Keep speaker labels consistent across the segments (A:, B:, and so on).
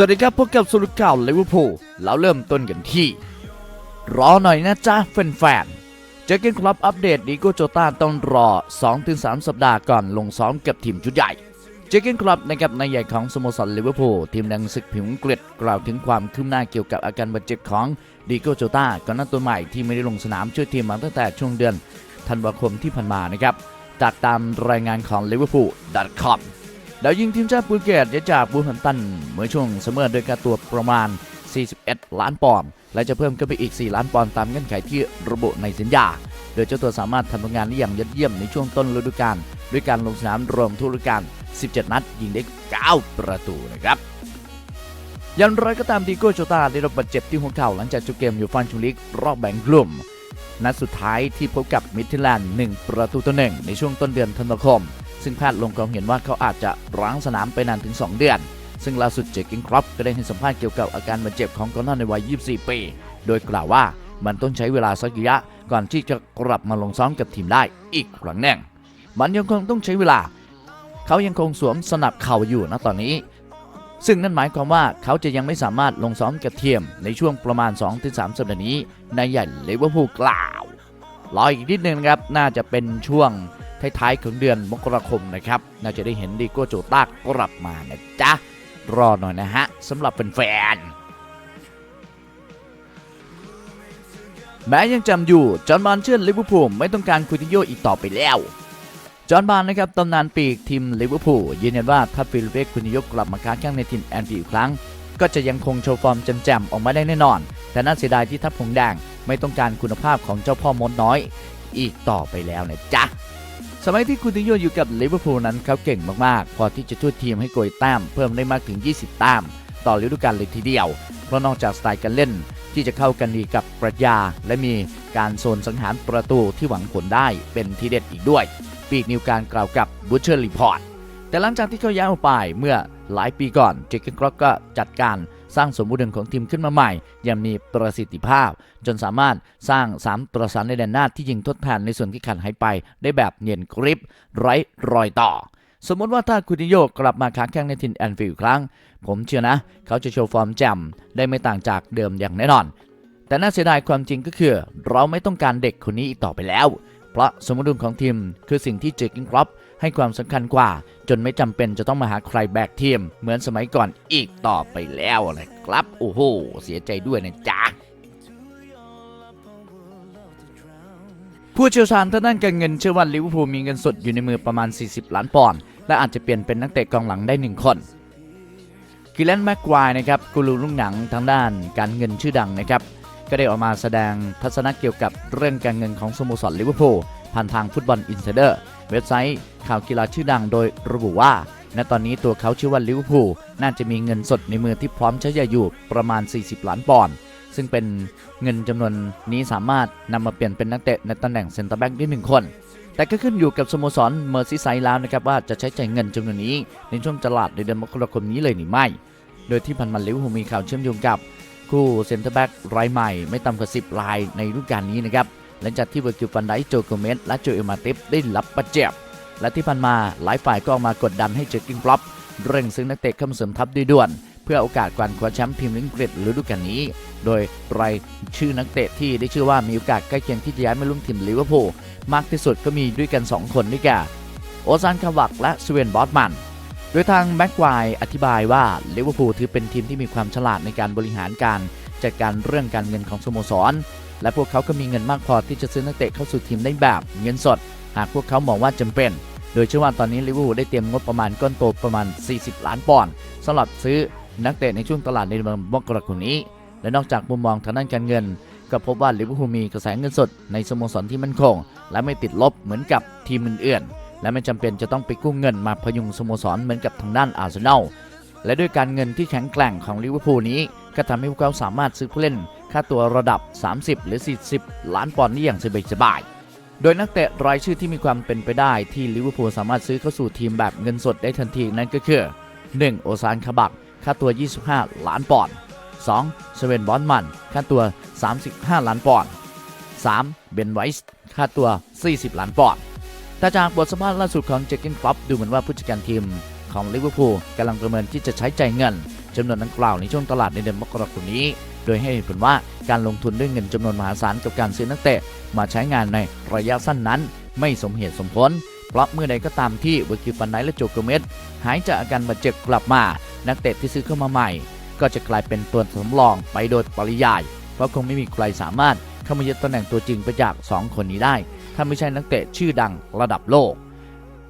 A: สวัสดีครับพบกับสุรุข่าวลิเวอร์พูลแล้วเริ่มต้นกันที่ รอหน่อยนะจ๊ะแฟนๆเจอกันครับอัปเดตดีโกโจต้าต้องรอ 2-3 สัปดาห์ก่อนลงซ้อมกับทีมชุดใหญ่เจอกันครับนะครับนายใหญ่ของสโมสรลิเวอร์พูลทีมดังศึกผิวอังกฤษกล่าวถึงความคืบหน้าเกี่ยวกับอาการบาดเจ็บของดีโกโจต้าก่อนหน้าตัวใหม่ที่ไม่ได้ลงสนามช่วยทีมมาตั้งแต่ช่วงเดือนธันวาคมที่ผ่านมานะครับจากตามรายงานของ liverpool.com ดาวยิงทีมชาติโปรตุเกสจากบูฮัมตันเมื่อช่วงเสมอโดยค่าตัวประมาณ 41 ล้านปอนด์และจะเพิ่มขึ้นไปอีก 4 ล้านปอนด์ตามเงื่อนไขที่ระบุในสัญญา โดยเจ้าตัวสามารถทำผลงานได้อย่างยอดเยี่ยมในช่วงต้นฤดูกาลด้วยการลงสนามรวมทุกฤดูกาล 17 นัด ยิงได้ 9 ประตูนะครับอย่างไรก็ตามดีโก้โจตาได้รับบาดเจ็บที่หัวเข่าหลังจากจบเกมอยู่ฟ่าแชมเปี้ยนลีกรอบแบ่งกลุ่มนัดสุดท้ายที่พบกับมิดทิแลนด์1ประตูต่อหนึ่งในช่วงต้นเดือนธันวาคม ซึ่งแพทย์ลงความเห็นว่าเขาอาจจะร้างสนามไปนานถึง 2 เดือน ซึ่งล่าสุดเจคกินครอปก็ได้ให้สัมภาษณ์เกี่ยวกับอาการบาดเจ็บของกองหน้าในวัย 24 ปี โดยกล่าวว่ามันต้องใช้เวลาสักระยะก่อนที่จะกลับมาลงซ้อมกับทีมได้อีกครั้งหนึ่งมันยังคงต้องใช้เวลา เขายังคงสวมสนับเข่าอยู่ณตอนนี้ ซึ่งนั่นหมายความว่าเขาจะยังไม่สามารถลงซ้อมกับทีมในช่วงประมาณ 2-3 สัปดาห์นี้ในายใหญ่เลเวอร์พูลกล่าวรออีกนิดนึงครับน่าจะเป็นช่วง ท้ายๆของเดือนมกราคมนะครับน่าจะได้เห็นดีโก้โจตากกลับมานะจ๊ะรอหน่อยนะฮะสำหรับแฟนๆแม้ยังจำอยู่ จอห์นบานเชื่อลิเวอร์พูลไม่ต้องการคูติโยอีกต่อไปแล้ว จอห์นบานนะครับตำนานปีกทีมลิเวอร์พูลยืนยันว่าถ้าฟิลิปเปคูติโยกลับมาค้าแข้งในทีมแอนฟิลด์อีกครั้ง ก็จะยังคงโชว์ฟอร์มแจ่มๆออกมาได้แน่นอน แต่น่าเสียดายที่ทัพผงแดงไม่ต้องการคุณภาพของเจ้าพ่อมดน้อย อีกต่อไปแล้วนะจ๊ะ มัยที่คูตินโยอยู่กับลิเวอร์พูลนั้นเขาเก่งมากๆ พอที่จะช่วยทีมให้โกยแต้มเพิ่มได้มากถึง 20 แต้ม ต่อฤดูกาลเลยทีเดียว เพราะนอกจากสไตล์การเล่นที่จะเข้ากันดีกับปรัชญา และมีการโซนสังหารประตูที่หวังผลได้เป็นทีเด็ดอีกด้วย ปีกนิวการกล่าวกับบูเชอร์รีพอร์ตแต่หลังจากที่เขาย้ายออกไปเมื่อหลายปีก่อนเจคเกนครอกก็จัดการ สร้างสมบูรณ์ของทีมขึ้นมาใหม่ อย่างมีประสิทธิภาพ จนสามารถสร้าง 3 ประสานในแดนหน้าที่ยิงทดแทนในส่วนที่ขาดหายไป ได้แบบเนียนกริบไร้รอยต่อ สมมติว่าถ้าคูติโยกลับมาค้าแข้งในทินแอนฟิลด์ครั้ง ผมเชื่อนะ เขาจะโชว์ฟอร์มแจ่มได้ไม่ต่างจากเดิมอย่างแน่นอน แต่น่าเสียดายความจริงก็คือ เราไม่ต้องการเด็กคนนี้อีกต่อไปแล้ว เพราะสมดุลของทีมคือสิ่งที่เจคกินครอป ให้ความสำคัญกว่า จนไม่จำเป็นจะต้องมาหาใครแบกทีม เหมือนสมัยก่อนอีกต่อไปแล้วนะครับ โอ้โห เสียใจด้วยนะจ๊ะผู้เชี่ยวชาญทางด้านการเงินเชื่อว่าลิเวอร์พูลมีเงินสดอยู่ในมือประมาณ 40 ล้านปอนด์และอาจจะเปลี่ยนเป็นนักเตะกองหลังได้หนึ่งคนกิเลนแม็กควายนะครับกูรูลูกหนังทางด้านการเงินชื่อดังนะครับ ก็ได้ออกมาแสดงทัศนะเกี่ยวกับเรื่องการเงินของสโมสรลิเวอร์พูลผ่านทางฟุตบอลอินไซเดอร์ เว็บไซต์ข่าวกีฬาชื่อดังโดยระบุว่า ณ ตอนนี้ตัวเขาชื่อว่าลิเวอร์พูลน่าจะมีเงินสดในมือที่พร้อมใช้จ่ายอยู่ประมาณ 40 ล้านปอนด์ ซึ่งเป็นเงินจำนวนนี้สามารถนำมาเปลี่ยนเป็นนักเตะในตำแหน่งเซนเตอร์แบ็กได้หนึ่งคน แต่ก็ขึ้นอยู่กับสโมสรเมอร์ซีไซด์แล้วนะครับว่าจะใช้จ่ายเงินจำนวนนี้ ในช่วงตลาดในเดือนมกราคมนี้เลยหรือไม่ โดยที่ผ่านมาลิเวอร์พูลมีข่าวเชื่อมโยงกับคู่เซนเตอร์แบ็กรายใหม่ไม่ต่ำกว่า10รายในฤดูกาลนี้นะครับ หลังจากที่เวอร์กิลฟันไดโจโกเมสและโจเอลมาติฟได้รับบาดเจ็บ และที่ผ่านมาหลายฝ่ายก็ออกมากดดันให้เจอร์กินฟลอปเร่งซื้อนักเตะเข้ามาเสริมทัพด้วยด่วน เพื่อโอกาสการคว้าแชมป์พรีเมียร์ลีกอังกฤษฤดูกาลนี้ โดยรายชื่อนักเตะที่ได้ชื่อว่ามีโอกาสใกล้เคียงที่จะย้ายมาร่วมทีมลิเวอร์พูลมากที่สุดก็มีด้วยกัน 2 คนด้วยกันโอซานคาวักและสเวนบอสมันโดยทางแม็กควายอธิบายว่าลิเวอร์พูลถือเป็นทีมที่มีความฉลาดในการบริหารการจัดการเรื่องการเงินของสโมสร และพวกเขาก็มีเงินมากพอที่จะซื้อนักเตะเข้าสู่ทีมได้แบบเงินสด หากพวกเขามองว่าจำเป็น โดยเชื่อว่าตอนนี้ลิเวอร์พูลได้เตรียมงบประมาณก้อนโตประมาณ 40 ล้านปอนด์สำหรับซื้อนักเตะในช่วงตลาดในเดือนมกราคมนี้ และนอกจากมุมมองทางด้านการเงิน ก็พบว่าลิเวอร์พูลมีกระแสเงินสดในสโมสรที่มั่นคง และไม่ติดลบเหมือนกับทีมอื่นๆและไม่จำเป็นจะต้องไปกู้เงินมาพยุงสโมสรเหมือนกับทางด้านอาร์เซนอล และด้วยการเงินที่แข็งแกร่งของลิเวอร์พูลนี้ก็ทำให้พวกเขาสามารถซื้อผู้เล่น ค่าตัวระดับ 30 หรือ 40 ล้านปอนด์ได้อย่างสบายๆโดยนักเตะรายชื่อที่มีความเป็นไปได้ที่ลิเวอร์พูลสามารถซื้อเข้าสู่ทีมแบบเงินสดได้ทันทีนั่นก็คือ 1. โอซานคาบักค่าตัว 25 ล้านปอนด์ 2. เซเวนบอนมัน ค่าตัว 35 ล้านปอนด์ 3. เบนไวส์ค่าตัว 40 ล้านปอนด์แต่จากบทสัมภาษณ์ล่าสุดของเจคกินครอปดูเหมือนว่าผู้จัดการทีม ของลิเวอร์พูลกำลังประเมินที่จะใช้จ่ายเงินจำนวนดังกล่าวในช่วงตลาดในเดือนมกราคมนี้ โดยให้เหตุผลว่าการลงทุนด้วยเงินจำนวนมหาศาลกับการซื้อนักเตะมาใช้งานในระยะสั้นนั้น ไม่สมเหตุสมผล เพราะเมื่อใดก็ตามที่เวอร์กิลฟันไนและโจโกเมสหายจากอาการบาดเจ็บกลับมา นักเตะที่ซื้อเข้ามาใหม่ ก็จะกลายเป็นตัวสำรองไปโดยปริยาย เพราะคงไม่มีใครสามารถเข้ามายึดตำแหน่งตัวจริงไปจาก 2 คนนี้ได้ ถ้าไม่ใช่นักเตะชื่อดังระดับโลก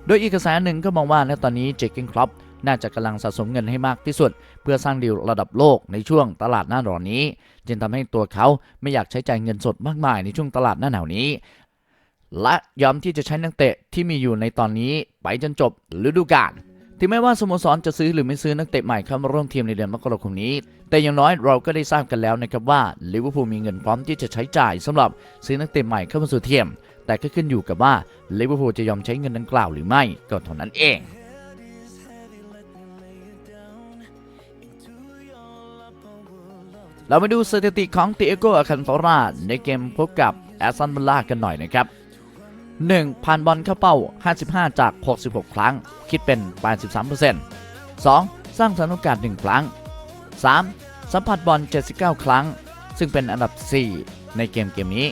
A: โดยอีกกระแสหนึ่งก็มองว่าณตอนนี้เจคเกนครอปน่าจะกำลังสะสมเงินให้มากที่สุด เพื่อสร้างดีลระดับโลกในช่วงตลาดหน้าร้อนนี้ จึงทำให้ตัวเขาไม่อยากใช้จ่ายเงินสดมากมายในช่วงตลาดหน้าหนาวนี้ และยอมที่จะใช้นักเตะที่มีอยู่ในตอนนี้ไปจนจบฤดูกาลถึงแม้ว่าสโมสรจะซื้อหรือไม่ซื้อนักเตะใหม่เข้ามาร่วมทีมในเดือนมกราคมนี้ แต่อย่างน้อยเราก็ได้ทราบกันแล้วนะครับว่าลิเวอร์พูลมีเงินพร้อมที่จะใช้จ่ายสำหรับซื้อนักเตะใหม่เข้ามาสู่ทีม แต่ก็ขึ้นอยู่กับว่าลิเวอร์พูลจะยอมใช้เงินดังกล่าวหรือไม่ก็เท่านั้นเองเรามาดูสถิติของติเอโกอาคันโตราในเกมพบกับแอสตันวิลล่ากันหน่อยนะครับ 1. ผ่านบอลเข้าเป้า 55 จาก 66 ครั้ง คิดเป็น 83% 2. สร้างสถานโอกาส 1 ครั้ง 3. สัมผัสบอล 79 ครั้ง ซึ่งเป็นอันดับ 4 ในเกมเกมนี้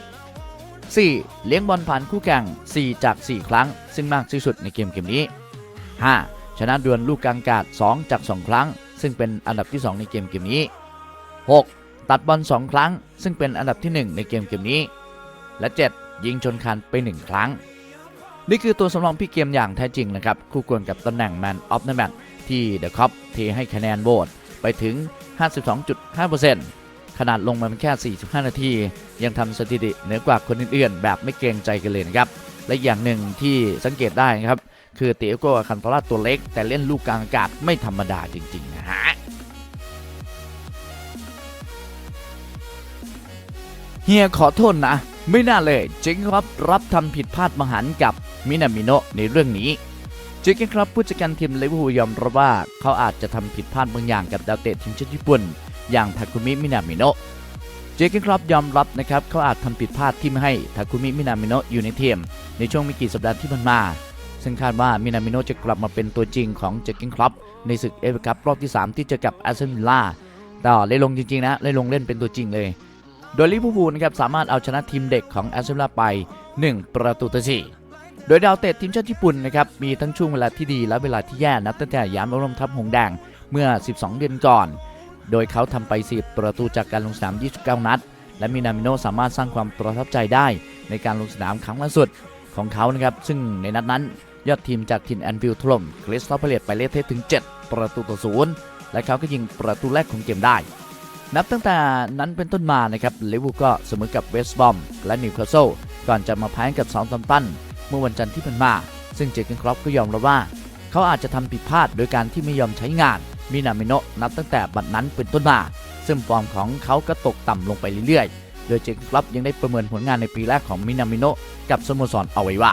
A: 4. เลี้ยงบอลผ่านคู่แข่ง 4 จาก 4 ครั้ง ซึ่งมากที่สุดในเกมเกมนี้ 5. ชนะดวลลูกกลางอากาศ2จาก 2 ครั้ง ซึ่งเป็นอันดับที่ 2 ในเกมเกมนี้ 6. ตัดบอล 2 ครั้ง ซึ่งเป็นอันดับที่ 1 ในเกมเกมนี้ และ 7. ยิงชนคานไป 1 ครั้ง นี่คือตัวสำรองพี่เกมอย่างแท้จริงนะครับ คู่ควรกับตำแหน่ง Man of the Match ที่ The Cop เทให้คะแนนโหวตไปถึง 52.5% ขนาดลงมาเพียงแค่ 45 นาที ยังทำสถิติเหนือกว่าคนอื่นๆ แบบไม่เกรงใจกันเลยนะครับ และอย่างหนึ่งที่สังเกตได้นะครับ คือเตียโกคันโตราตัวเล็ก แต่เล่นลูกกลางอากาศไม่ธรรมดาจริง ๆ นะฮะเฮียขอโทษนะ ไม่น่าเลยเจงครับรับทำผิดพลาดมหันกับมินามิโนะในเรื่องนี้เจงครับผู้จัดการทีมลิเวอร์พูลยอมรับว่าเขาอาจจะทำผิดพลาดบางอย่างกับดาวเตะทีมชาติญี่ปุ่น อย่างทาคุมิมินามิโนะเจคครับยอมรับนะครับเขาอาจทำผิดพลาดที่ไม่ให้ทาคุมิมินามิโนะอยู่ในทีมในช่วงไม่กี่สัปดาห์ที่ผ่านมา ซึ่งคาดว่ามินามิโนะจะกลับมาเป็นตัวจริงของเจคครับในศึกเอฟเอคัพรอบที่ 3 ที่เจอกับอาร์เซนอลล่าต่อเลยลงจริงๆนะเลยลงเล่นเป็นตัวจริงเลย โดยลิเวอร์พูลนะครับสามารถเอาชนะทีมเด็กของแอสเซนล่าไป 1 ประตูต่อสี่โดยดาวเตะทีมชาติญี่ปุ่นนะครับมีทั้งช่วงเวลาที่ดีและเวลาที่แย่นับตั้งแต่ย้ายมาร่วมทัพหงแดงเมื่อ 12 เดือนก่อน โดยเขาทำไป 10 ประตูจากการลงสนาม 29 นัด และมินามิโนสามารถสร้างความประทับใจได้ในการลงสนามครั้งล่าสุดของเขานะครับ ซึ่งในนัดนั้นยอดทีมจากทีมแอนฟิลด์ถล่มคริสตัลพาเลตไปเลเทะถึง 7 ประตูต่อศูนย์และเขาก็ยิงประตูแรกของเกมได้ นับตั้งแต่นั้นเป็นต้นมานะครับลิเวอร์พูลก็เสมอกับเวสต์บอมและนิวคาสเซิลก่อนจะมาแพ้กับซาท์แฮมป์ตันเมื่อวันจันทร์ที่ผ่านมา ซึ่งเจอร์เกนครอปก็ยอมรับว่า เขาอาจจะทำผิดพลาดโดยการที่ไม่ยอมใช้งาน มินามิโนะนับตั้งแต่บัดนั้นเป็นต้นมา ซึ่งฟอร์มของเขาก็ตกต่ำลงไปเรื่อยๆ โดยเจอร์เกนครอปยังได้ประเมินผลงานในปีแรกของมินามิโนะกับสโมสรเอาไว้ว่า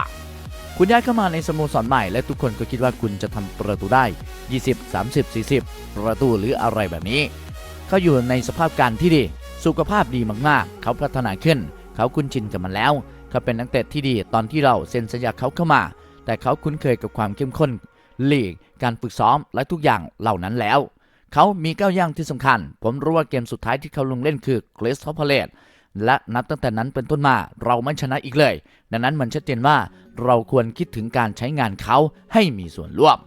A: คุณย้ายเข้ามาในสโมสรใหม่ และทุกคนก็คิดว่าคุณจะทำประตูได้ 20 30 40 ประตูหรืออะไรแบบนี้ เขาอยู่ในสภาพการที่ดี สุขภาพดีมากๆ เขาพัฒนาขึ้น เขาคุ้นชินกับมันแล้ว เขาเป็นนักเตะที่ดีตอนที่เราเซ็นสัญญาเขาเข้ามา แต่เขาคุ้นเคยกับความเข้มข้น ลีก การฝึกซ้อมและทุกอย่างเหล่านั้นแล้ว เขามีก้าวย่างที่สำคัญ ผมรู้ว่าเกมสุดท้ายที่เขาลงเล่นคือเกรสทอพาเลตและนับตั้งแต่นั้นเป็นต้นมาเราไม่ชนะอีกเลย ดังนั้นมันชัดเจนว่าเราควรคิดถึงการใช้งานเขาให้มีส่วนร่วม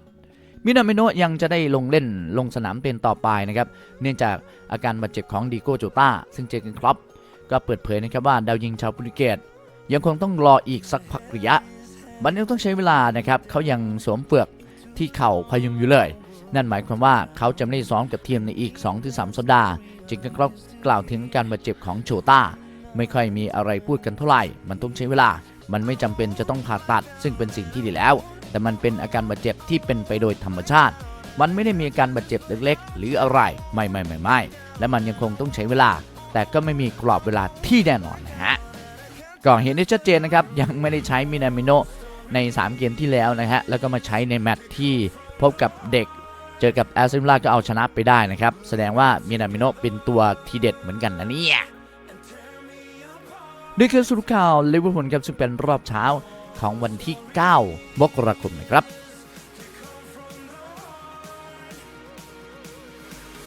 A: มินามิโนะยังจะได้ลงเล่นลงสนามเป็นต่อไปนะครับ เนื่องจากอาการบาดเจ็บของดีโก้โจตาซึ่งเจอกันครอปก็เปิดเผยนะครับว่าดาวยิงชาวโปรตุเกสยังคงต้องรออีกสักพักระยะมันยังต้องใช้เวลานะครับ เขายังสวมเปลือก ที่เข่าพยุงอยู่เลย นั่นหมายความว่าเขาจะไม่ได้ซ้อมกับทีมในอีก 2-3 สัปดาห์เจอกันครอปกล่าวถึงการบาดเจ็บของโจตาไม่ค่อยมีอะไรพูดกันเท่าไหร่ มันต้องใช้เวลา มันไม่จำเป็นจะต้องผ่าตัด ซึ่งเป็นสิ่งที่ดีแล้ว แต่มันเป็นอาการบาดเจ็บที่เป็นไปโดยธรรมชาติ มันไม่ได้มีอาการบาดเจ็บเล็กๆ หรืออะไร ไม่ไม่ไม่ไม่และมันยังคงต้องใช้เวลา แต่ก็ไม่มีกรอบเวลาที่แน่นอนนะฮะก็เห็นได้ชัดเจนนะครับ ยังไม่ได้ใช้มินามิโน ใน 3 เกมที่แล้วนะฮะ แล้วก็มาใช้ในแมตช์ที่พบกับเด็ก เจอกับแอสซิมลาก็เอาชนะไปได้นะครับ แสดงว่ามินามิโนเป็นตัวทีเด็ดเหมือนกันนะเนี่ยนี่คือสุดข่าวลิเวอร์พูลครับซึ่งเป็นรอบเช้าของวันที่ 9 มกราคมนะครับ